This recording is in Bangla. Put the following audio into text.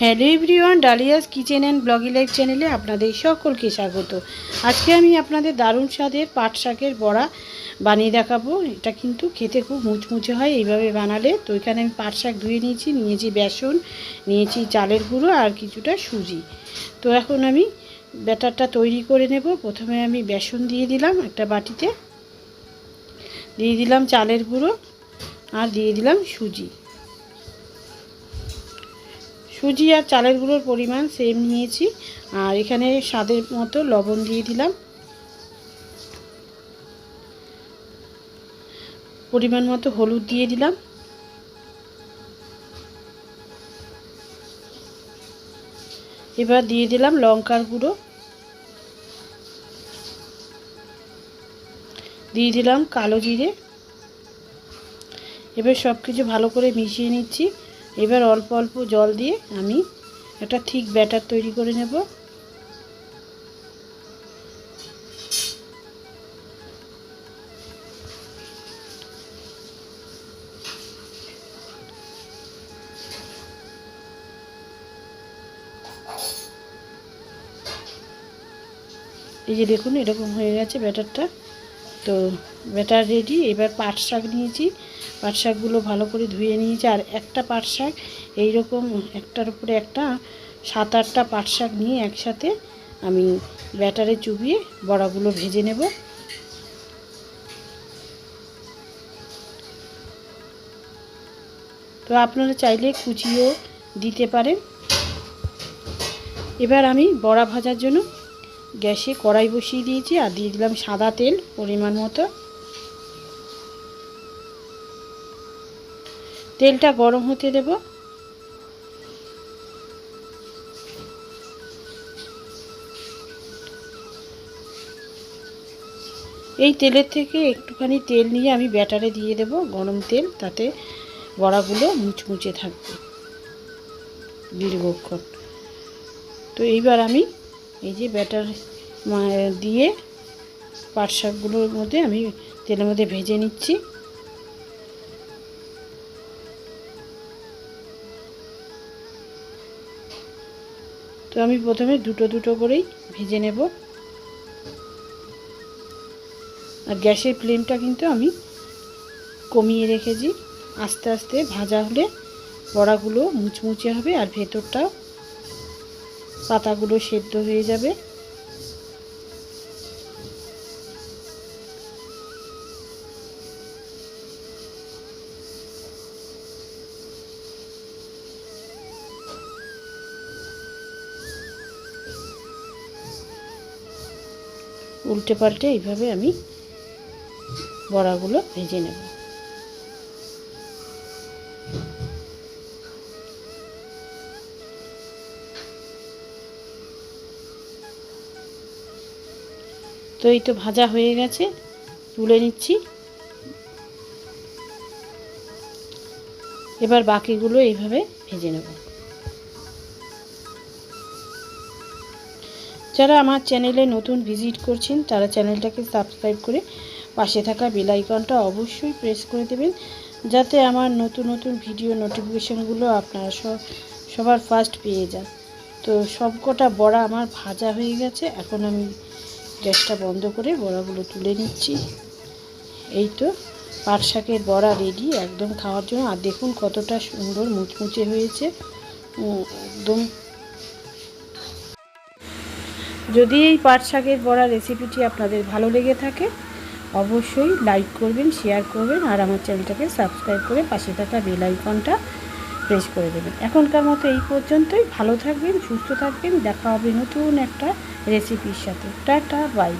Hello everyone, Dalia's kitchen and bloggy life চ্যানেলে আপনাদের সকলকে স্বাগত। আজকে আমি আপনাদের দারুণ স্বাদের পাট শাকের বড়া বানিয়ে দেখাবো। এটা কিন্তু খেতে খুব মুচমুচে হয় এইভাবে বানালে। তো এখানে আমি পাট শাক ধুয়ে নিয়েছি নিয়েছি বেসন, নিয়েছি চালের গুঁড়ো আর কিছুটা সুজি। তো এখন আমি ব্যাটারটা তৈরি করে নেব। প্রথমে আমি বেসন দিয়ে দিলাম একটা বাটিতে। দিয়ে দিলাম চালের গুঁড়ো আর দিয়ে দিলাম সুজি। সুজি আর চালের গুঁড়োর পরিমাণ সেম নিয়েছি। আর এখানে স্বাদের মতো লবণ দিয়ে দিলাম। পরিমাণ মতো হলুদ দিয়ে দিলাম। এবার দিয়ে দিলাম লঙ্কার গুঁড়ো। দিয়ে দিলাম কালো জিরে। এবার সব কিছু ভালো করে মিশিয়ে নিচ্ছি। এবার অল্প অল্প জল দিয়ে আমি একটা ঠিক ব্যাটার তৈরি করে নেব। এই যে দেখুন, এরকম হয়ে গেছে ব্যাটারটা। তো ব্যাটার রেডি, এবার পাট শাক নিয়েছি। পাট শাকগুলো ভালো করে ধুয়ে নিয়েছি, আর একটা পাট শাক, এইরকম একটার উপরে একটা, সাত আটটা পাট শাক নিয়ে একসাথে আমি ব্যাটারে চুবিয়ে বড়াগুলো ভেজে নেব। তো আপনারা চাইলে কুচিও দিতে পারেন। এবার আমি বড়া ভাজার জন্য গ্যাসে কড়াই বসিয়ে দিয়েছি আর দিয়ে দিলাম সাদা তেল পরিমাণ মতো। তেলটা গরম হতে দেব। এই তেলের থেকে একটুখানি তেল নিয়ে আমি ব্যাটারে দিয়ে দেব গরম তেল, তাতে বড়াগুলো মুচমুচে থাকবে। দীর্ঘক্ষণ তো এইবার আমি এই যে ব্যাটার দিয়ে পাট শাকগুলোর মধ্যে আমি তেলের মধ্যে ভেজে নিচ্ছি। তো আমি প্রথমে দুটো দুটো করেই ভেজে নেব। আর গ্যাসের ফ্লেমটা কিন্তু আমি কমিয়ে রেখেছি। আস্তে আস্তে ভাজা হলে বড়াগুলো মুচমুচে হবে আর ভেতরটাও পাতাগুলো সেদ্ধ হয়ে যাবে। উল্টে পাল্টে এইভাবে আমি বড়াগুলো ভেজে নেব। তো এই তো ভাজা হয়ে গেছে। তুলে নিচ্ছি। এবার বাকিগুলো এইভাবে ভেজে নেব। যারা আমার চ্যানেলে নতুন ভিজিট করছেন, তারা চ্যানেলটাকে সাবস্ক্রাইব করে পাশে থাকা বেল আইকনটা অবশ্যই প্রেস করে দেবেন, যাতে আমার নতুন নতুন ভিডিও নোটিফিকেশানগুলো আপনারা সবার ফার্স্ট পেয়ে যান। তো সবকটা বড়া আমার ভাজা হয়ে গেছে। এখন আমি গ্যাসটা বন্ধ করে বড়াগুলো তুলে নিচ্ছি। এই তো পাট শাকের বড়া রেডি একদম খাওয়ার জন্য। আর দেখুন কতটা সুন্দর মুচমুচে হয়েছে। একদম। যদি এই পাট শাকের বড়া রেসিপিটি আপনাদের ভালো লেগে থাকে, অবশ্যই লাইক করবেন শেয়ার করবেন, আর আমার চ্যানেলটাকে সাবস্ক্রাইব করে পাশে থাকা বেল আইকনটা প্রেস করে দেবেন। এখনকার মতো এই পর্যন্তই। ভালো থাকবেন, সুস্থ থাকবেন। দেখা হবে নতুন একটা রেসিপির সাথে। Tata bye